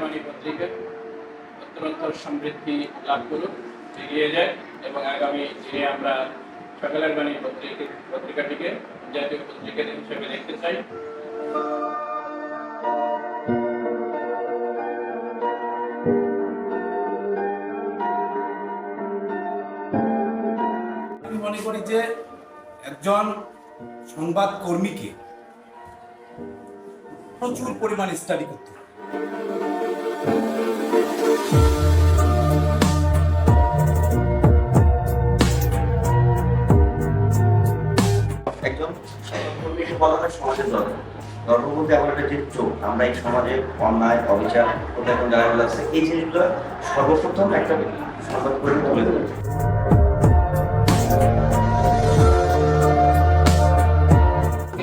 বাণী পত্রিকা সমৃদ্ধি লাভ করুক, এগিয়ে যায় এবং আগামী দিনে আমরা সকালের বাণী পত্রিকা পত্রিকাটিকে জাতীয় পত্রিকা হিসেবে দেখতে চাই। আমি মনে করি যে একজন সংবাদ কর্মীকে প্রচুর পরিমাণে স্টাডি করতে সমাজের বলতে যে চোখ আমরা এই সমাজে অন্যায়, অবিচার এই জিনিসগুলো সর্বপ্রথম একটা সংবাদ কর্মী তুলে দেবে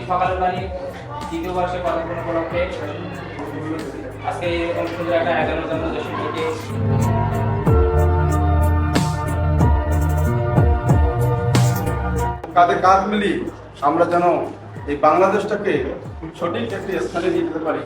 সকাল বাড়ি দ্বিতীয় বর্ষে উপলক্ষে। আজকে একটা এগারোতম মিটিং কাঁধে কাঁধ মিলিয়ে আমরা যেন এই বাংলাদেশটাকে সঠিক একটি স্থানে নিয়ে যেতে পারি।